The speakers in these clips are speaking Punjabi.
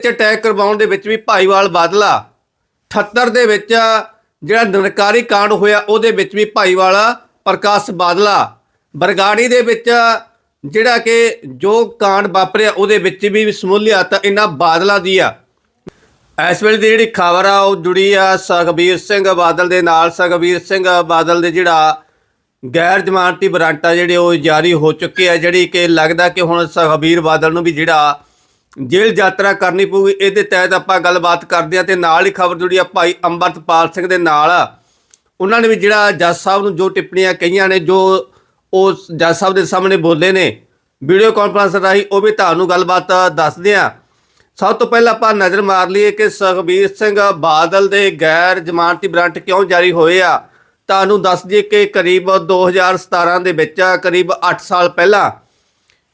ਵਿੱਚ ਅਟੈਕ ਕਰਵਾਉਣ ਦੇ ਵਿੱਚ ਵੀ ਭਾਈਵਾਲ ਬਾਦਲਾ। 78 ਦੇ ਵਿੱਚ ਜਿਹੜਾ ਨਰਕਾਰੀ ਕਾਂਡ ਹੋਇਆ, ਉਹਦੇ ਵਿੱਚ ਵੀ ਭਾਈਵਾਲ ਪ੍ਰਕਾਸ਼ ਬਾਦਲਾ। ਬਰਗਾੜੀ ਦੇ ਵਿੱਚ ਜਿਹੜਾ ਕਿ ਜੋ ਕਾਂਡ ਵਾਪਰਿਆ, ਉਹਦੇ ਵਿੱਚ ਵੀ ਸਮੂਲੀਅਤ ਇਹਨਾਂ ਬਾਦਲਾਂ ਦੀ ਆ। ਇਸ ਵੇਲੇ ਦੀ ਜਿਹੜੀ ਖਬਰ ਆ, ਉਹ ਜੁੜੀ ਆ ਸੁਖਬੀਰ ਸਿੰਘ ਬਾਦਲ ਦੇ ਨਾਲ। ਸੁਖਬੀਰ ਸਿੰਘ ਬਾਦਲ ਦੇ ਜਿਹੜਾ ਗੈਰ ਜ਼ਮਾਨਤੀ ਵਾਰੰਟਾ ਜਿਹੜੇ ਉਹ ਜਾਰੀ ਹੋ ਚੁੱਕੇ ਆ, ਜਿਹੜੀ ਕਿ ਲੱਗਦਾ ਕਿ ਹੁਣ ਸੁਖਬੀਰ ਬਾਦਲ ਨੂੰ ਵੀ ਜਿਹੜਾ ਜੇਲ੍ਹ ਯਾਤਰਾ ਕਰਨੀ ਪਊਗੀ, ਇਹਦੇ ਤਹਿਤ ਆਪਾਂ ਗੱਲਬਾਤ ਕਰਦੇ ਆ ਤੇ ਨਾਲ ਹੀ ਖਬਰ ਜੁੜੀ ਆ ਭਾਈ ਅੰਮ੍ਰਿਤਪਾਲ ਸਿੰਘ ਦੇ ਨਾਲ। ਉਹਨਾਂ ਨੇ ਵੀ ਜਿਹੜਾ ਜੱਜ ਸਾਹਿਬ ਨੂੰ ਜੋ ਟਿੱਪਣੀਆਂ ਕਹੀਆਂ ਨੇ, ਜੋ ਉਹ ਜੱਜ ਸਾਹਿਬ ਦੇ ਸਾਹਮਣੇ ਬੋਲੇ ਨੇ, ਵੀਡੀਓ ਕਾਨਫਰੰਸ ਰਾਹੀਂ ਉਹ ਵੀ ਤੁਹਾਨੂੰ ਗੱਲਬਾਤ ਦੱਸਦੇ ਆ ਸਭ ਤੋਂ ਪਹਿਲਾਂ ਆਪਾਂ ਨਜ਼ਰ ਮਾਰ ਲਈਏ ਕਿ ਸੁਖਬੀਰ ਸਿੰਘ ਬਾਦਲ ਦੇ ਗੈਰ ਜ਼ਮਾਨਤੀ ਵਾਰੰਟ ਕਿਉਂ ਜਾਰੀ ਹੋਏ ਆ? ਤੁਹਾਨੂੰ ਦੱਸ ਦਈਏ ਕਿ ਕਰੀਬ 2017 ਦੇ ਵਿੱਚ, ਕਰੀਬ 8 ਸਾਲ ਪਹਿਲਾਂ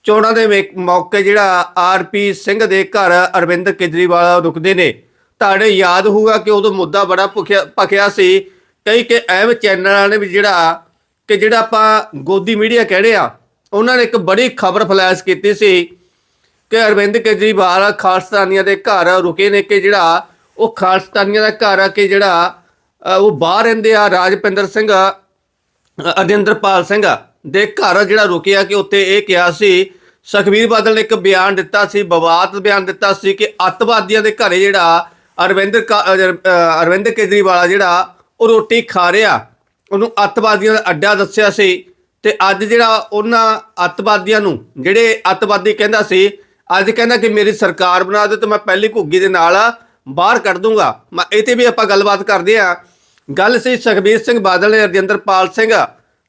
ਚੋਣਾਂ ਦੇ ਵੇ- ਮੌਕੇ ਜਿਹੜਾ ਆਰਪੀ ਸਿੰਘ ਦੇ ਘਰ ਅਰਵਿੰਦ ਕੇਜਰੀਵਾਲ ਰੁਕਦੇ ਨੇ। ਤੁਹਾਡੇ ਯਾਦ ਹੋਊਗਾ ਕਿ ਉਦੋਂ ਮੁੱਦਾ ਬੜਾ ਭੁਖਿਆ, ਭਖਿਆ ਸੀ। ਕਈ ਕਿ ਐਵੇਂ ਚੈਨਲਾਂ ਨੇ ਵੀ ਜਿਹੜਾ, ਕਿ ਜਿਹੜਾ ਆਪਾਂ ਗੋਦੀ ਮੀਡੀਆ ਕਹਿੰਦੇ ਆ, ਉਹਨਾਂ ਨੇ ਇੱਕ ਬੜੀ ਖਬਰ ਫਲੈਸ਼ ਕੀਤੀ ਸੀ ਕਿ ਅਰਵਿੰਦ ਕੇਜਰੀਵਾਲ ਖਾਲਸਤਾਨੀਆਂ ਦੇ ਘਰ ਰੁਕੇ ਨੇ ਕਿ ਜਿਹੜਾ ਉਹ ਖਾਲਸਤਾਨੀਆਂ ਦਾ ਘਰ ਆ ਕਿ ਜਿਹੜਾ ਉਹ ਬਾਹਰ ਰਹਿੰਦੇ ਆ ਰਾਜਪਿੰਦਰ ਸਿੰਘ ਅਰਜਿੰਦਰਪਾਲ ਸਿੰਘ ਦੇ ਘਰ ਜਿਹੜਾ ਰੁਕਿਆ ਕਿ ਉੱਥੇ ਇਹ ਕਿਹਾ ਸੀ ਸੁਖਬੀਰ ਬਾਦਲ ਨੇ ਇੱਕ ਬਿਆਨ ਦਿੱਤਾ ਸੀ ਬਵਾਦ ਬਿਆਨ ਦਿੱਤਾ ਸੀ ਕਿ ਅੱਤਵਾਦੀਆਂ ਦੇ ਘਰੇ ਜਿਹੜਾ ਅਰਵਿੰਦ ਕਾ- ਅਰਵਿੰਦ ਕੇਜਰੀਵਾਲ ਜਿਹੜਾ, ਉਹ ਰੋਟੀ ਖਾ ਰਿਹਾ। ਉਹਨੂੰ ਅੱਤਵਾਦੀਆਂ ਦਾ ਅੱਡਾ ਦੱਸਿਆ ਸੀ ਤੇ ਅੱਜ ਜਿਹੜਾ ਉਹਨਾਂ ਅੱਤਵਾਦੀਆਂ ਨੂੰ, ਜਿਹੜੇ ਅੱਤਵਾਦੀ ਕਹਿੰਦਾ ਸੀ, ਅੱਜ ਕਹਿੰਦਾ ਕਿ ਮੇਰੀ ਸਰਕਾਰ ਬਣਾ ਦਿਓ ਤੇ ਮੈਂ ਪਹਿਲੀ ਘੁੱਗੀ ਦੇ ਨਾਲ ਬਾਹਰ ਕੱਢ ਦੂੰਗਾ। ਮੈਂ ਇਹ ਤੇ ਵੀ ਆਪਾਂ ਗੱਲਬਾਤ ਕਰਦੇ ਆ ਗੱਲ ਸੀ ਸੁਖਬੀਰ ਸਿੰਘ ਬਾਦਲ ਨੇ ਰਜਿੰਦਰਪਾਲ ਸਿੰਘ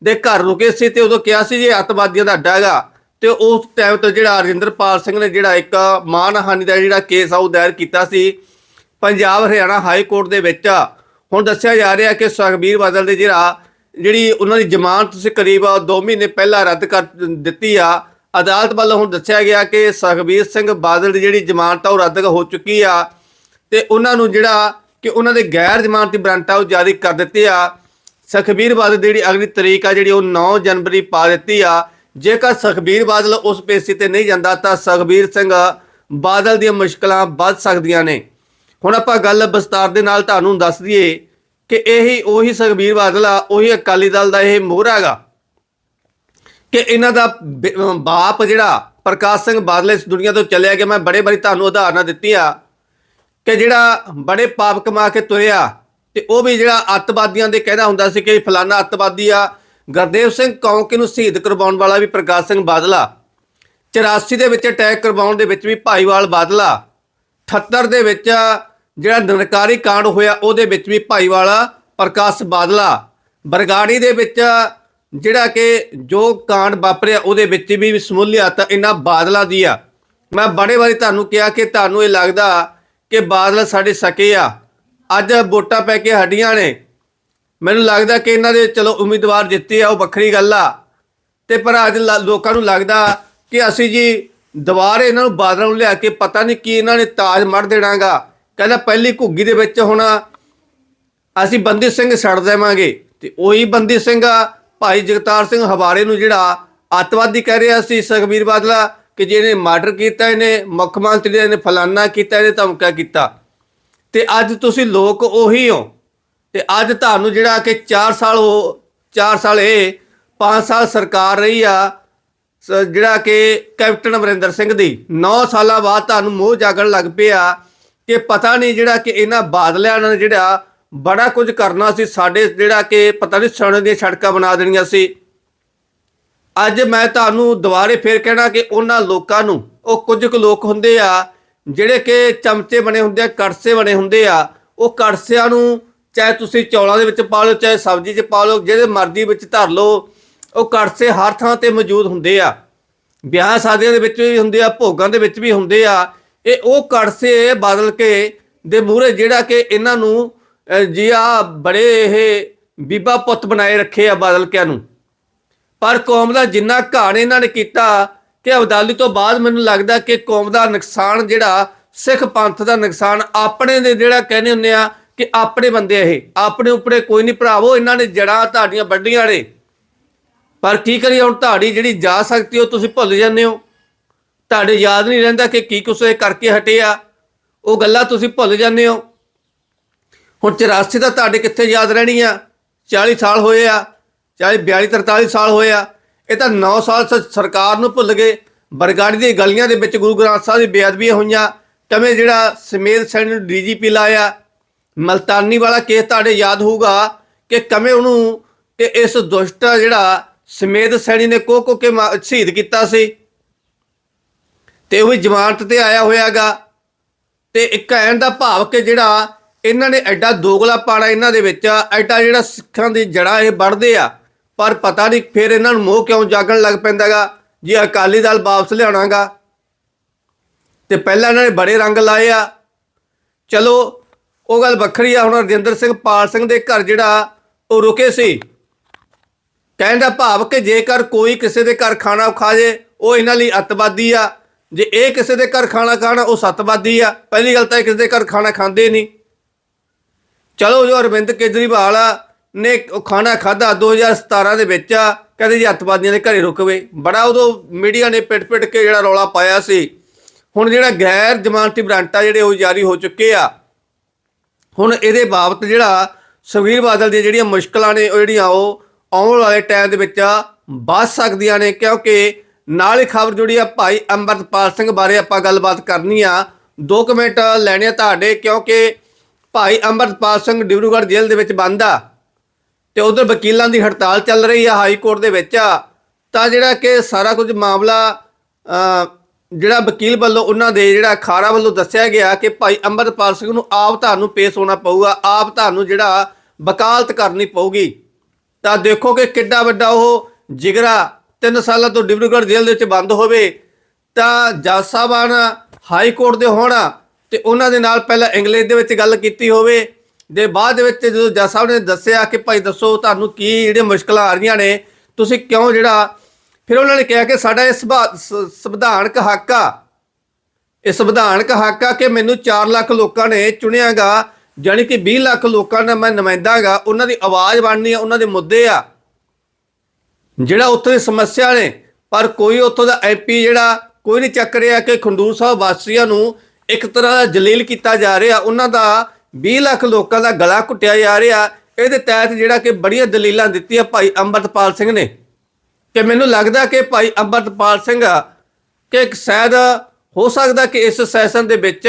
ਦੇ ਘਰ ਰੁਕੇ ਸੀ ਤੇ ਉਦੋਂ ਕਿਹਾ ਸੀ ਜੇ ਅੱਤਵਾਦੀਆਂ ਦਾ ਅੱਡਾ ਹੈਗਾ। ਤੇ ਉਸ ਟਾਈਮ ਤੋਂ ਜਿਹੜਾ ਰਜਿੰਦਰਪਾਲ ਸਿੰਘ ਨੇ ਜਿਹੜਾ ਇੱਕ ਮਾਨਹਾਨੀ ਦਾ ਜਿਹੜਾ ਕੇਸ ਆ ਉਹ ਦਾਇਰ ਕੀਤਾ ਸੀ ਪੰਜਾਬ ਹਰਿਆਣਾ ਹਾਈ ਕੋਰਟ ਦੇ ਵਿੱਚ। ਹੁਣ ਦੱਸਿਆ ਜਾ ਰਿਹਾ ਕਿ ਸੁਖਬੀਰ ਬਾਦਲ ਦੇ ਜਿਹੜਾ ਜਿਹੜੀ ਉਹਨਾਂ ਦੀ ਜ਼ਮਾਨਤ ਸੀ ਕਰੀਬ 2 ਮਹੀਨੇ ਪਹਿਲਾਂ ਰੱਦ ਕਰ ਦਿੱਤੀ ਆ। ਅਦਾਲਤ ਵੱਲੋਂ ਹੁਣ ਦੱਸਿਆ ਗਿਆ ਕਿ ਸੁਖਬੀਰ ਸਿੰਘ ਬਾਦਲ ਦੀ ਜਿਹੜੀ ਜ਼ਮਾਨਤ ਆ ਉਹ ਰੱਦ ਹੋ ਚੁੱਕੀ ਆ ਤੇ ਉਹਨਾਂ ਨੂੰ ਜਿਹੜਾ ਕਿ ਉਹਨਾਂ ਦੇ ਗੈਰ ਜ਼ਮਾਨਤੀ ਵਾਰੰਟ ਆ ਉਹ ਜਾਰੀ ਕਰ ਦਿੱਤੇ ਆ। ਸੁਖਬੀਰ ਬਾਦਲ ਦੀ ਜਿਹੜੀ ਅਗਲੀ ਤਰੀਕ ਆ ਜਿਹੜੀ ਉਹ 9 ਜਨਵਰੀ ਪਾ ਦਿੱਤੀ ਆ। ਜੇਕਰ ਸੁਖਬੀਰ ਬਾਦਲ ਉਸ ਪੇਸ਼ੀ ਤੇ ਨਹੀਂ ਜਾਂਦਾ ਤਾਂ ਸੁਖਬੀਰ ਸਿੰਘ ਬਾਦਲ ਦੀਆਂ ਮੁਸ਼ਕਲਾਂ ਵੱਧ ਸਕਦੀਆਂ ਨੇ। ਹੁਣ ਆਪਾਂ ਗੱਲ ਵਿਸਤਾਰ ਦੇ ਨਾਲ ਤੁਹਾਨੂੰ ਦੱਸ ਦਈਏ ਕਿ ਇਹੀ ਉਹੀ ਸੁਖਬੀਰ ਬਾਦਲ ਆ, ਉਹੀ ਅਕਾਲੀ ਦਲ ਦਾ ਇਹ ਮੋਹਰਾ ਹੈਗਾ। ਕਿ ਇਹਨਾਂ ਦਾ ਬ- ਬਾਪ ਜਿਹੜਾ ਪ੍ਰਕਾਸ਼ ਸਿੰਘ ਬਾਦਲ ਇਸ ਦੁਨੀਆ ਤੋਂ ਚਲਿਆ ਗਿਆ। ਮੈਂ ਬੜੇ ਬੜੀ ਤੁਹਾਨੂੰ ਉਦਾਹਰਨਾਂ ਦਿੱਤੀਆਂ ਕਿ ਜਿਹੜਾ ਬੜੇ ਪਾਪ ਕਮਾ ਕੇ ਤੁਰਿਆ ਤੇ ਉਹ ਵੀ ਜਿਹੜਾ ਅੱਤਵਾਦੀਆਂ ਦੇ ਕਹਿੰਦਾ ਹੁੰਦਾ ਸੀ ਕਿ ਫਲਾਨਾ ਅੱਤਵਾਦੀ ਆ ਗੁਰਦੇਵ ਸਿੰਘ ਕੌਂਕੇ ਨੂੰ ਸ਼ਹੀਦ ਕਰਵਾਉਣ ਵਾਲਾ ਵੀ ਪ੍ਰਕਾਸ਼ ਸਿੰਘ ਬਾਦਲਾ 84 ਦੇ ਵਿੱਚ ਅਟੈਕ ਕਰਵਾਉਣ ਦੇ ਵਿੱਚ ਵੀ ਭਾਈਵਾਲ ਬਾਦਲਾ 78 ਦੇ ਵਿੱਚ ਜਿਹੜਾ ਨਰਕਾਰੀ ਕਾਂਡ ਹੋਇਆ ਉਹਦੇ ਵਿੱਚ ਵੀ ਭਾਈਵਾਲ ਪ੍ਰਕਾਸ਼ ਬਾਦਲਾ, ਬਰਗਾੜੀ ਦੇ ਵਿੱਚ ਜਿਹੜਾ ਕਿ ਜੋ ਕਾਂਡ ਵਾਪਰਿਆ ਉਹਦੇ ਵਿੱਚ ਵੀ ਸਮੂਲੀਅਤ ਇਹਨਾਂ ਬਾਦਲਾਂ ਦੀ ਆ। ਮੈਂ ਬੜੇ ਵਾਰੀ ਤੁਹਾਨੂੰ ਕਿਹਾ ਕਿ ਤੁਹਾਨੂੰ ਇਹ ਲੱਗਦਾ ਕਿ ਬਾਦਲ ਸਾਡੇ ਸਕੇ ਆ। ਅੱਜ ਵੋਟਾਂ ਪੈ ਕੇ ਹੱਡੀਆਂ ਨੇ। ਮੈਨੂੰ ਲੱਗਦਾ ਕਿ ਇਹਨਾਂ ਦੇ ਚਲੋ ਉਮੀਦਵਾਰ ਜਿੱਤੇ ਆ, ਉਹ ਵੱਖਰੀ ਗੱਲ ਆ। ਤੇ ਪਰ ਅੱਜ ਲ- ਲੋਕਾਂ ਨੂੰ ਲੱਗਦਾ ਕਿ ਅਸੀਂ ਜੀ ਦੁਬਾਰਾ ਇਹਨਾਂ ਨੂੰ ਬਾਦਲਾਂ ਨੂੰ ਲਿਆ ਕੇ ਪਤਾ ਨਹੀਂ ਕੀ ਇਹਨਾਂ ਨੇ ਤਾਜ ਮੜ ਦੇਣਾਗਾ। ਕਹਿੰਦਾ ਪਹਿਲੀ ਘੁੱਗੀ ਦੇ ਵਿੱਚ ਹੁਣ ਅਸੀਂ ਬੰਦੀ ਸਿੰਘ ਛੱਡ ਦੇਵਾਂਗੇ। ਤੇ ਉਹੀ ਬੰਦੀ ਸਿੰਘ ਭਾਈ ਜਗਤਾਰ ਸਿੰਘ ਹਵਾਰੇ ਨੂੰ ਜਿਹੜਾ ਅੱਤਵਾਦੀ ਕਹਿ ਰਿਹਾ ਸੀ ਸੁਖਬੀਰ ਬਾਦਲਾ, ਕਿ ਜਿਹਨੇ ਮਰਡਰ ਕੀਤਾ, ਇਹਨੇ ਮੁੱਖ ਮੰਤਰੀ ਨੇ ਫਲਾਨਾ ਕੀਤਾ, ਇਹਨੇ ਧਮਕਾ ਕੀਤਾ। ਤੇ ਅੱਜ ਤੁਸੀਂ ਲੋਕ ਉਹੀ ਹੋ। ਤੇ ਅੱਜ ਤੁਹਾਨੂੰ ਜਿਹੜਾ ਕਿ 4 ਸਾਲ ਉਹ 4 ਸਾਲ ਇਹ 5 ਸਾਲ ਸਰਕਾਰ ਰਹੀ ਆ, ਸ- ਜਿਹੜਾ ਕਿ ਕੈਪਟਨ ਅਮਰਿੰਦਰ ਸਿੰਘ ਦੀ। 9 ਸਾਲਾਂ ਬਾਅਦ ਤੁਹਾਨੂੰ ਮੋਹ ਜਾਗਣ ਲੱਗ ਪਿਆ ਕਿ ਪਤਾ ਨਹੀਂ ਜਿਹੜਾ ਕਿ ਇਹਨਾਂ ਬਾਦਲਿਆਂ ਨੇ ਜਿਹੜਾ ਬੜਾ ਕੁਝ ਕਰਨਾ ਸੀ, ਸਾਡੇ ਜਿਹੜਾ ਕਿ ਪਤਾ ਨਹੀਂ ਸੋਨੇ ਦੀਆਂ ਸੜਕਾਂ ਬਣਾ ਦੇਣੀਆਂ ਸੀ। ਅੱਜ ਮੈਂ ਤੁਹਾਨੂੰ ਦੁਬਾਰੇ ਫੇਰ ਕਹਿਣਾ ਕਿ ਉਹਨਾਂ ਲੋਕਾਂ ਨੂੰ, ਉਹ ਕੁਝ ਕੁ ਲੋਕ ਹੁੰਦੇ ਆ, ਜਿਹੜੇ ਕਿ ਚਮਚੇ ਬਣੇ ਹੁੰਦੇ ਆ ਕੜਸੇ ਬਣੇ ਹੁੰਦੇ ਆ, ਉਹ ਕੜਸਿਆਂ ਨੂੰ ਚਾਹੇ ਤੁਸੀਂ ਚੌਲਾਂ ਦੇ ਵਿੱਚ ਪਾ ਲਓ ਚਾਹੇ ਸਬਜ਼ੀ 'ਚ ਪਾ ਲਓ ਜਿਹਦੇ ਮਰਜ਼ੀ ਵਿੱਚ ਧਰ ਲਓ ਉਹ ਕੜਸੇ ਹਰ ਥਾਂ ਤੇ ਮੌਜੂਦ ਹੁੰਦੇ ਆ। ਵਿਆਹ ਸ਼ਾਦੀਆਂ ਦੇ ਵਿੱਚ ਵੀ ਹੁੰਦੇ ਆ ਭੋਗਾਂ ਦੇ ਵਿੱਚ ਵੀ ਹੁੰਦੇ ਆ। ਇਹ ਉਹ ਕੜਸੇ ਬਦਲ ਕੇ ਦੇ ਮੂਹਰੇ ਜਿਹੜਾ ਕਿ ਇਹਨਾਂ ਨੂੰ ਅਹ, ਜੀ ਆ ਬੜੇ ਇਹ ਬੀਬਾ ਪੁੱਤ ਬਣਾਏ ਰੱਖੇ ਆ ਬਦਲਕਿਆਂ ਨੂੰ। ਪਰ ਕੌਮ ਦਾ ਜਿੰਨਾ ਘਾਣ ਇਹਨਾਂ ਨੇ ਕੀਤਾ ਕਿ ਅਬਦਾਲੀ ਤੋਂ ਬਾਅਦ ਮੈਨੂੰ ਲੱਗਦਾ ਕਿ ਕੌਮ ਦਾ ਨੁਕਸਾਨ ਜਿਹੜਾ ਸਿੱਖ ਪੰਥ ਦਾ ਨੁਕਸਾਨ ਆਪਣੇ ਦੇ ਜਿਹੜਾ ਕਹਿੰਦੇ ਹੁੰਦੇ ਆ ਕਿ ਆਪਣੇ ਬੰਦੇ ਇਹ। ਆਪਣੇ ਉੱਪਰੇ ਕੋਈ ਨਹੀਂ ਭਰਾਵੋ, ਇਹਨਾਂ ਨੇ ਜੜਾਂ ਤੁਹਾਡੀਆਂ ਵੱਡੀਆਂ ਨੇ। ਪਰ ਕੀ ਕਰੀਏ ਹੁਣ, ਤੁਹਾਡੀ ਜਿਹੜੀ ਜਾ ਸਕਦੀ ਉਹ ਤੁਸੀਂ ਭੁੱਲ ਜਾਂਦੇ ਹੋ। ਤੁਹਾਡੇ ਯਾਦ ਨਹੀਂ ਰਹਿੰਦਾ ਕਿ ਕੀ ਕੁਛ ਇਹ ਕਰਕੇ ਹਟਿਆ ਉਹ ਗੱਲਾਂ ਤੁਸੀਂ ਭੁੱਲ ਜਾਂਦੇ ਹੋ। ਹੁਣ 84 ਤਾਂ ਤੁਹਾਡੇ ਕਿੱਥੇ ਯਾਦ ਰਹਿਣੀ ਆ? 40 ਸਾਲ ਹੋਏ ਆ, ਚਾਹੇ 42 43 ਸਾਲ ਹੋਏ ਆ। ਇਹ ਤਾਂ 9 ਸਾਲ ਸ- ਸਰਕਾਰ ਨੂੰ ਭੁੱਲ ਗਏ। ਬਰਗਾੜੀ ਦੀ ਗਲੀਆਂ ਦੇ ਵਿੱਚ ਗੁਰੂ ਗ੍ਰੰਥ ਸਾਹਿਬ ਦੀ ਬੇਅਦਬੀਆਂ ਹੋਈਆਂ। ਕਵੇਂ ਜਿਹੜਾ ਸਮੇਤ ਸੈਣੀ ਨੂੰ ਡੀਜੀਪੀ ਲਾਇਆ ਮਲਤਾਨੀ ਵਾਲਾ ਕੇਸ ਤੁਹਾਡੇ ਯਾਦ ਹੋਊਗਾ ਕਿ ਕਵੇਂ ਉਹਨੂੰ ਕਿ ਇਸ ਦੁਸ਼ਟਾ ਜਿਹੜਾ ਸਮੇਤ ਸੈਣੀ ਨੇ ਕੋ ਕੋ ਕੇ ਮਾ- ਸ਼ਹੀਦ ਕੀਤਾ ਸੀ। ਤੇ ਉਹ ਜ਼ਮਾਨਤ ਤੇ ਆਇਆ ਹੋਇਆਗਾ। ਤੇ ਇੱਕ ਕਹਿਣ ਦਾ ਭਾਵ ਕਿ ਜਿਹੜਾ ਇਹਨਾਂ ਨੇ ਐਡਾ ਦੋਗਲਾ ਪਾਣਾ ਇਹਨਾਂ ਦੇ ਵਿੱਚ, ਐਡਾ ਜਿਹੜਾ ਸਿੱਖਾਂ ਦੀ ਜੜਾ ਇਹ ਵੱਢਦੇ ਆ, ਪਰ ਪਤਾ ਨਹੀਂ ਫਿਰ ਇਹਨਾਂ ਨੂੰ ਮੋਹ ਕਿਉਂ ਜਾਗਣ ਲੱਗ ਪੈਂਦਾਗਾ, ਜੇ ਅਕਾਲੀ ਦਲ ਵਾਪਸ ਲਿਆਉਣਾਗਾ। ਤੇ ਪਹਿਲਾਂ ਇਹਨਾਂ ਨੇ ਬੜੇ ਰੰਗ ਲਾਏ ਆ। ਚਲੋ ਉਹ ਗੱਲ ਵੱਖਰੀ ਆ, ਹੁਣ ਰਜਿੰਦਰ ਸਿੰਘ ਪਾਲ ਸਿੰਘ ਦੇ ਘਰ ਜਿਹੜਾ ਉਹ ਰੁਕੇ ਸੀ। ਕਹਿਣ ਦਾ ਭਾਵ ਕਿ ਜੇਕਰ ਕੋਈ ਕਿਸੇ ਦੇ ਘਰ ਖਾਣਾ ਖਾ ਜੇ, ਉਹ ਇਹਨਾਂ ਲਈ ਅੱਤਵਾਦੀ ਆ। ਜੇ ਇਹ ਕਿਸੇ ਦੇ ਘਰ ਖਾਣਾ ਖਾਣਾ, ਉਹ ਸੱਤਵਾਦੀ ਆ। ਪਹਿਲੀ ਗੱਲ ਤਾਂ ਇਹ ਕਿਸੇ ਦੇ ਘਰ ਖਾਣਾ ਖਾਂਦੇ ਨਹੀਂ। ਚਲੋ ਜੋ ਅਰਵਿੰਦ ਕੇਜਰੀਵਾਲ ਆ, ਨੇ ਉਹ ਖਾਣਾ ਖਾਦਾ 2017 ਦੇ ਵਿੱਚ ਆ, ਕਹਿੰਦੇ ਜੀ ਅੱਤਵਾਦੀਆਂ ਦੇ ਘਰੇ ਰੁਕਵੇ ਬੜਾ ਉਦੋਂ ਮੀਡੀਆ ਨੇ ਪਿੱਟ ਪਿੱਟ ਕੇ ਜਿਹੜਾ ਰੌਲਾ ਪਾਇਆ ਸੀ। ਹੁਣ ਜਿਹੜਾ ਗੈਰ ਜ਼ਮਾਨਤੀ ਬਰਾਂਟਾ ਜਿਹੜੇ ਉਹ ਜਾਰੀ ਹੋ ਚੁੱਕੇ ਆ ਹੁਣ ਇਹਦੇ ਬਾਬਤ ਜਿਹੜਾ ਸੁਖਬੀਰ ਬਾਦਲ ਦੀਆਂ ਜਿਹੜੀਆਂ ਮੁਸ਼ਕਲਾਂ ਨੇ, ਉਹ ਜਿਹੜੀਆਂ ਉਹ ਆਉਣ ਵਾਲੇ ਟਾਈਮ ਦੇ ਵਿੱਚ ਵੱਧ ਸਕਦੀਆਂ ਨੇ, ਕਿਉਂਕਿ ਨਾਲ ਹੀ ਖਬਰ ਜੁੜੀ ਆ ਭਾਈ ਅੰਮ੍ਰਿਤਪਾਲ ਸਿੰਘ ਬਾਰੇ ਆਪਾਂ ਗੱਲਬਾਤ ਕਰਨੀ ਆ। ਦੋ ਕੁ ਮਿੰਟ ਲੈਣੇ ਆ ਤੁਹਾਡੇ, ਕਿਉਂਕਿ ਭਾਈ ਅੰਮ੍ਰਿਤਪਾਲ ਸਿੰਘ ਡਿਬਰੂਗੜ੍ਹ ਜੇਲ੍ਹ ਦੇ ਵਿੱਚ ਬੰਦ ਆ ਤੇ ਉਧਰ ਵਕੀਲਾਂ ਦੀ ਹੜਤਾਲ ਚੱਲ ਰਹੀ ਆ ਹਾਈ ਕੋਰਟ ਦੇ ਵਿੱਚ। ਤਾਂ ਜਿਹੜਾ ਕਿ ਸਾਰਾ ਕੁਝ ਮਾਮਲਾ ਜਿਹੜਾ ਵਕੀਲ ਵੱਲੋਂ ਉਹਨਾਂ ਦੇ ਜਿਹੜਾ ਖਾਰਾ ਵੱਲੋਂ ਦੱਸਿਆ ਗਿਆ ਕਿ ਭਾਈ ਅੰਮ੍ਰਿਤਪਾਲ ਸਿੰਘ ਨੂੰ ਆਪ ਤੁਹਾਨੂੰ ਪੇਸ਼ ਹੋਣਾ ਪਊਗਾ, ਆਪ ਤੁਹਾਨੂੰ ਜਿਹੜਾ ਵਕਾਲਤ ਕਰਨੀ ਪਊਗੀ। ਤਾਂ ਦੇਖੋ ਕਿ ਕਿੱਡਾ ਵੱਡਾ ਉਹ ਜਿਗਰਾ 3 ਸਾਲਾਂ ਤੋਂ ਡਿਬਰੂਗੜ੍ਹ ਜੇਲ੍ਹ ਦੇ ਵਿੱਚ ਬੰਦ ਹੋਵੇ, ਤਾਂ ਜੱਜ ਸਾਹਿਬਾਨ ਹਾਈ ਕੋਰਟ ਦੇ ਹੋਣ, ਤੇ ਉਹਨਾਂ ਦੇ ਨਾਲ ਪਹਿਲਾਂ ਇੰਗਲਿਸ਼ ਦੇ ਵਿੱਚ ਗੱਲ ਕੀਤੀ ਹੋਵੇ, ਦੇ ਬਾਅਦ ਦੇ ਵਿੱਚ ਜਦੋਂ ਜੱਜ ਸਾਹਿਬ ਨੇ ਦੱਸਿਆ ਕਿ ਭਾਈ ਦੱਸੋ ਤੁਹਾਨੂੰ ਕੀ ਜਿਹੜੇ ਮੁਸ਼ਕਲਾਂ ਆ ਰਹੀਆਂ ਨੇ, ਤੁਸੀਂ ਕਿਉਂ ਜਿਹੜਾ ਫਿਰ ਉਹਨਾਂ ਨੇ ਕਿਹਾ ਕਿ ਸਾਡਾ ਇਹ ਸੰਭਾ- ਸ- ਸੰਵਿਧਾਨਕ ਹੱਕ ਆ। ਇਹ ਸੰਵਿਧਾਨਕ ਹੱਕ ਆ ਕਿ ਮੈਨੂੰ 4 ਲੱਖ ਲੋਕਾਂ ਨੇ ਚੁਣਿਆਗਾ, ਜਾਣੀ ਕਿ 20 ਲੱਖ ਲੋਕਾਂ ਦਾ ਮੈਂ ਨੁਮਾਇੰਦਾਗਾ, ਉਹਨਾਂ ਦੀ ਆਵਾਜ਼ ਬਣਨੀ ਆ, ਉਹਨਾਂ ਦੇ ਮੁੱਦੇ ਆ। ਜਿਹੜਾ ਉੱਥੇ ਦੀ ਸਮੱਸਿਆ ਨੇ, ਪਰ ਕੋਈ ਉੱਥੋਂ ਦਾ ਐਮਪੀ ਜਿਹੜਾ, ਕੋਈ ਨਹੀਂ ਚੱਕ ਰਿਹਾ ਕਿ ਖੰਡੂਰ ਸਾਹਿਬ ਵਾਸੀਆਂ ਨੂੰ ਇੱਕ ਤਰ੍ਹਾਂ ਦਾ ਜਲੀਲ ਕੀਤਾ ਜਾ ਰਿਹਾ, ਉਹਨਾਂ ਦਾ 20 ਲੱਖ ਲੋਕਾਂ ਦਾ ਗਲਾ ਘੁੱਟਿਆ ਜਾ ਰਿਹਾ। ਇਹਦੇ ਤਹਿਤ ਜਿਹੜਾ ਕਿ ਬੜੀਆਂ ਦਲੀਲਾਂ ਦਿੱਤੀਆਂ ਭਾਈ ਅੰਮ੍ਰਿਤਪਾਲ ਸਿੰਘ ਨੇ। ਕਿ ਮੈਨੂੰ ਲੱਗਦਾ ਕਿ ਭਾਈ ਅੰਮ੍ਰਿਤਪਾਲ ਸਿੰਘ ਕਿ ਇੱਕ ਸ਼ਾਇਦ ਹੋ ਸਕਦਾ ਕਿ ਇਸ ਸੈਸ਼ਨ ਦੇ ਵਿੱਚ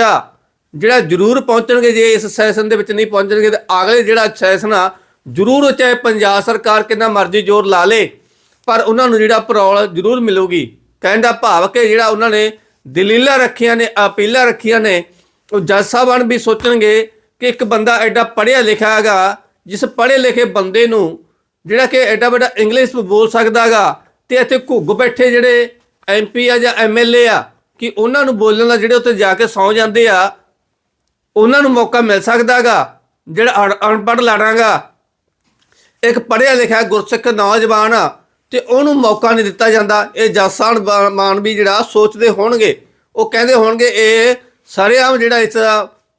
ਜਿਹੜਾ ਜ਼ਰੂਰ ਪਹੁੰਚਣਗੇ, ਜੇ ਇਸ ਸੈਸ਼ਨ ਦੇ ਵਿੱਚ ਨਹੀਂ ਪਹੁੰਚਣਗੇ, ਤਾਂ ਅਗਲੇ ਜਿਹੜਾ ਸੈਸ਼ਨ ਆ, ਜ਼ਰੂਰ ਚਾਹੇ ਪੰਜਾਬ ਸਰਕਾਰ ਕਿੰਨਾ ਮਰਜ਼ੀ ਜ਼ੋਰ ਲਾ ਲੇ, ਪਰ ਉਹਨਾਂ ਨੂੰ ਜਿਹੜਾ ਪਰੌਲ ਜ਼ਰੂਰ ਮਿਲੂਗੀ। ਕਹਿਣ ਦਾ ਭਾਵ ਕਿ ਜਿਹੜਾ ਉਹਨਾਂ ਨੇ ਦਲੀਲਾਂ ਰੱਖੀਆਂ ਨੇ, ਅਪੀਲਾਂ ਰੱਖੀਆਂ ਨੇ, ਉਹ ਜੱਜ ਸਾਹਿਬਾਨ ਵੀ ਸੋਚਣਗੇ ਕਿ ਇੱਕ ਬੰਦਾ ਐਡਾ ਪੜ੍ਹਿਆ ਲਿਖਿਆ ਹੈਗਾ, ਜਿਸ ਪੜ੍ਹੇ ਲਿਖੇ ਬੰਦੇ ਨੂੰ ਜਿਹੜਾ ਕਿ ਐਡਾ ਵੱਡਾ ਇੰਗਲਿਸ਼ ਬੋਲ ਸਕਦਾਗਾ ਤੇ ਇੱਥੇ ਘੁੱਗ ਬੈਠੇ ਜਿਹੜੇ ਐਮਪੀ ਆ ਜਾਂ ਐਮਐਲਏ ਆ, ਕਿ ਉਹਨਾਂ ਨੂੰ ਬੋਲਣ ਦਾ ਜਿਹੜੇ ਉੱਤੇ ਜਾ ਕੇ ਸੌ ਜਾਂਦੇ ਆ, ਉਹਨਾਂ ਨੂੰ ਮੌਕਾ ਮਿਲ ਸਕਦਾਗਾ। ਜਿਹੜਾ ਅਨਪੜ੍ਹ ਲੜਾਂਗਾ, ਇੱਕ ਪੜ੍ਹਿਆ ਲਿਖਿਆ ਗੁਰਸਿੱਖ ਨੌਜਵਾਨ ਆ, ਤੇ ਉਹਨੂੰ ਮੌਕਾ ਨਹੀਂ ਦਿੱਤਾ ਜਾਂਦਾ। ਇਹ ਜਸਾਨ ਮਾਨ ਵੀ ਜਿਹੜਾ ਸੋਚਦੇ ਹੋਣਗੇ। ਉਹ ਕਹਿੰਦੇ ਹੋਣਗੇ, ਇਹ ਸਰੇਆਮ ਜਿਹੜਾ ਇਸ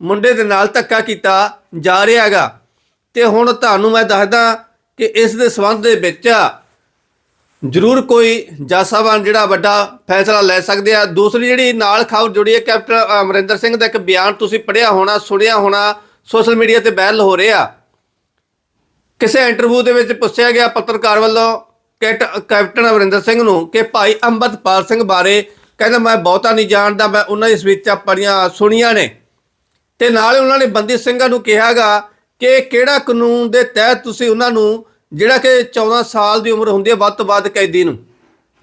ਮੁੰਡੇ ਦੇ ਨਾਲ ਧੱਕਾ ਕੀਤਾ ਜਾ ਰਿਹਾ ਹੈਗਾ ਤੇ ਹੁਣ ਤੁਹਾਨੂੰ ਮੈਂ ਦੱਸਦਾ ਕਿ ਇਸ ਦੇ ਸੰਬੰਧ ਦੇ ਵਿੱਚ ਜ਼ਰੂਰ ਕੋਈ ਜੱਜ ਸਾਹਿਬਾਨ ਜਿਹੜਾ ਵੱਡਾ ਫੈਸਲਾ ਲੈ ਸਕਦੇ ਆ। ਦੂਸਰੀ ਜਿਹੜੀ ਨਾਲ ਖਬਰ ਜੁੜੀ ਹੈ, ਕੈਪਟਨ ਅਮਰਿੰਦਰ ਸਿੰਘ ਦਾ ਇੱਕ ਬਿਆਨ ਤੁਸੀਂ ਪੜ੍ਹਿਆ ਹੋਣਾ, ਸੁਣਿਆ ਹੋਣਾ, ਸੋਸ਼ਲ ਮੀਡੀਆ ਤੇ ਵਾਇਰਲ ਹੋ ਰਿਹਾ। ਕਿਸੇ ਇੰਟਰਵਿਊ ਦੇ ਵਿੱਚ ਪੁੱਛਿਆ ਗਿਆ ਪੱਤਰਕਾਰ ਵੱਲੋਂ ਕੈਟ- ਕੈਪਟਨ ਅਮਰਿੰਦਰ ਸਿੰਘ ਨੂੰ ਕਿ ਭਾਈ ਅੰਮ੍ਰਿਤਪਾਲ ਸਿੰਘ ਬਾਰੇ ਕਹਿੰਦਾ, ਮੈਂ ਬਹੁਤਾ ਨਹੀਂ ਜਾਣਦਾ, ਮੈਂ ਉਹਨਾਂ ਦੀ ਸਵੀਚਾਂ ਪੜੀਆਂ ਸੁਣੀਆਂ ਨੇ। ਤੇ ਨਾਲ ਹੀ ਉਹਨਾਂ ਨੇ ਬੰਦੀ ਸਿੰਘਾਂ ਨੂੰ ਕਿਹਾਗਾ ਕਿ ਕਿਹੜਾ ਕਾਨੂੰਨ ਦੇ ਤਹਿਤ ਤੁਸੀਂ ਉਹਨਾਂ ਨੂੰ ਜਿਹੜਾ ਕਿ 14 ਸਾਲ ਦੀ ਉਮਰ ਹੁੰਦੀ ਹੈ, ਵੱਧ ਤੋਂ ਵੱਧ ਕੈਦੀ ਨੂੰ।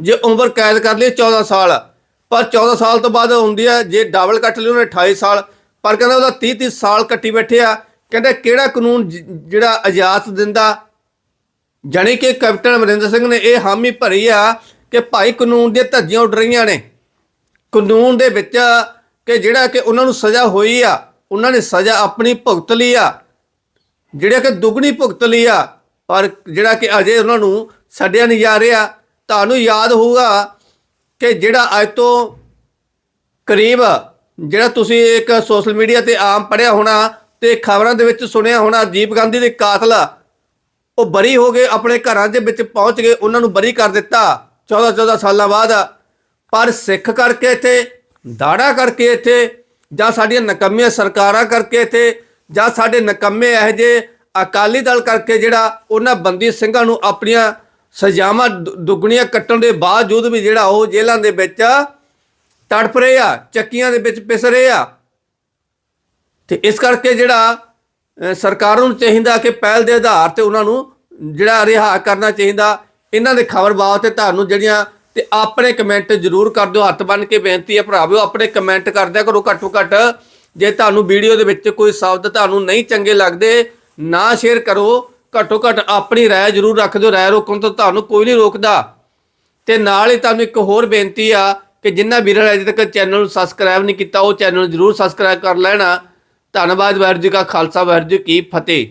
ਜੇ ਉਮਰ ਕੈਦ ਕਰ ਲਈ 14 ਸਾਲ। ਪਰ 14 ਸਾਲ ਤੋਂ ਬਾਅਦ ਹੁੰਦੀ ਹੈ, ਜੇ ਡਬਲ ਕੱਟ ਲਈ ਉਹਨੇ 28 ਸਾਲ। ਪਰ ਕਹਿੰਦਾ ਉਹਦਾ 30 30 ਸਾਲ ਕੱਟੀ ਬੈਠੇ ਆ। ਕਹਿੰਦਾ ਕਿਹੜਾ ਕਾਨੂੰਨ ਜਿਹੜਾ ਇਜਾਜ਼ਤ ਦਿੰਦਾ? ਜਾਣੀ ਕਿ ਕੈਪਟਨ ਅਮਰਿੰਦਰ ਸਿੰਘ ਨੇ ਇਹ ਹਾਮੀ ਭਰੀ ਆ ਕਿ ਭਾਈ ਕਾਨੂੰਨ ਦੀਆਂ ਧੱਜੀਆਂ ਉੱਡ ਰਹੀਆਂ ਨੇ। ਕਾਨੂੰਨ ਦੇ ਵਿੱਚ ਕਿ ਜਿਹੜਾ ਕਿ ਉਹਨਾਂ ਨੂੰ ਸਜ਼ਾ ਹੋਈ ਆ, ਉਹਨਾਂ ਨੇ ਸਜ਼ਾ ਆਪਣੀ ਭੁਗਤ ਲਈ ਆ। ਜਿਹੜਾ ਕਿ ਦੁੱਗਣੀ ਭੁਗਤ ਲਈ ਆ ਪਰ ਜਿਹੜਾ ਕਿ ਅਜੇ ਉਹਨਾਂ ਨੂੰ ਛੱਡਿਆ ਨਹੀਂ ਜਾ ਰਿਹਾ, ਤੁਹਾਨੂੰ ਯਾਦ ਹੋਊਗਾ ਕਿ ਜਿਹੜਾ ਅੱਜ ਤੋਂ ਕਰੀਬ ਜਿਹੜਾ ਤੁਸੀਂ ਇੱਕ ਸੋਸ਼ਲ ਮੀਡੀਆ ਤੇ ਆਮ ਪੜਿਆ ਹੋਣਾ ਤੇ ਖਬਰਾਂ ਦੇ ਵਿੱਚ ਸੁਣਿਆ ਹੋਣਾ ਅਜੀਬ ਗਾਂਧੀ ਦੇ ਕਾਤਲ, ਉਹ ਬਰੀ ਹੋ ਗਏ ਆਪਣੇ ਘਰਾਂ ਦੇ ਵਿੱਚ ਪਹੁੰਚ ਗਏ ਉਹਨਾਂ ਨੂੰ ਬਰੀ ਕਰ ਦਿੱਤਾ 14 14 ਸਾਲਾਂ ਬਾਅਦ। ਪਰ ਸਿੱਖ ਕਰਕੇ ਇੱਥੇ, ਦਾੜਾ ਕਰਕੇ ਇੱਥੇ, ਜਾਂ ਸਾਡੀਆਂ ਨਕੰਮੀਆਂ ਸਰਕਾਰਾਂ ਕਰਕੇ ਇੱਥੇ, ਜਾਂ ਸਾਡੇ ਨਕੰਮੇ ਇਹੋ ਜਿਹੇ ਅਕਾਲੀ ਦਲ ਕਰਕੇ ਜਿਹੜਾ ਉਹਨਾਂ ਬੰਦੀ ਸਿੰਘਾਂ ਨੂੰ ਆਪਣੀਆਂ ਸਜ਼ਾਵਾਂ ਦੁੱਗਣੀਆਂ ਕੱਟਣ ਦੇ ਬਾਵਜੂਦ ਵੀ ਜਿਹੜਾ ਉਹ ਜੇਲ੍ਹਾਂ ਦੇ ਵਿੱਚ ਤੜਪ ਰਹੇ ਆ, ਚੱਕੀਆਂ ਦੇ ਵਿੱਚ ਪਿਸ ਰਹੇ ਆ। ਤੇ ਇਸ ਕਰਕੇ ਜਿਹੜਾ ਸਰਕਾਰ ਨੂੰ ਚਾਹੀਦਾ ਕਿ ਪਹਿਲ ਦੇ ਆਧਾਰ ਤੇ ਉਹਨਾਂ ਨੂੰ ਜਿਹੜਾ ਰਿਹਾ ਕਰਨਾ ਚਾਹੀਦਾ। ਇਹਨਾਂ ਦੇ ਖਬਰ ਬਾਬਤ ਤੇ ਤੁਹਾਨੂੰ ਜਿਹੜੀਆਂ, ਤੇ ਆਪਣੇ ਕਮੈਂਟ ਜ਼ਰੂਰ ਕਰ ਦਿਓ। ਹੱਥ ਬੰਨ ਕੇ ਬੇਨਤੀ ਹੈ ਭਰਾਵੋ, ਆਪਣੇ ਕਮੈਂਟ ਕਰਦਿਆ ਕਰੋ ਘੱਟੋ ਘੱਟ। ਜੇ ਤੁਹਾਨੂੰ ਵੀਡੀਓ ਦੇ ਵਿੱਚ ਕੋਈ ਸ਼ਬਦ ਤੁਹਾਨੂੰ ਨਹੀਂ ਚੰਗੇ ਲੱਗਦੇ ਨਾ ਸ਼ੇਅਰ ਕਰੋ, ਘੱਟੋ ਘੱਟ ਆਪਣੀ ਰਾਏ ਜ਼ਰੂਰ ਰੱਖ ਦਿਓ, ਰਾਏ ਰੋਕਣ ਤੋਂ ਤੁਹਾਨੂੰ ਕੋਈ ਨਹੀਂ ਰੋਕਦਾ। ਤੇ ਨਾਲ ਹੀ ਤੁਹਾਨੂੰ ਇੱਕ ਹੋਰ ਬੇਨਤੀ ਆ ਕਿ ਜਿੰਨਾ ਵੀਰਾਂ ਨੇ ਅਜੇ ਤੱਕ ਚੈਨਲ ਨੂੰ ਸਬਸਕ੍ਰਾਈਬ ਨਹੀਂ ਕੀਤਾ, ਉਹ ਚੈਨਲ ਨੂੰ ਜ਼ਰੂਰ ਸਬਸਕ੍ਰਾਈਬ ਕਰ ਲੈਣਾ। ਧੰਨਵਾਦ, ਵਾਹਿਗੁਰੂ ਜੀ ਕਾ ਖਾਲਸਾ, ਵਾਹਿਗੁਰੂ ਜੀ ਕੀ ਫਤਿਹ।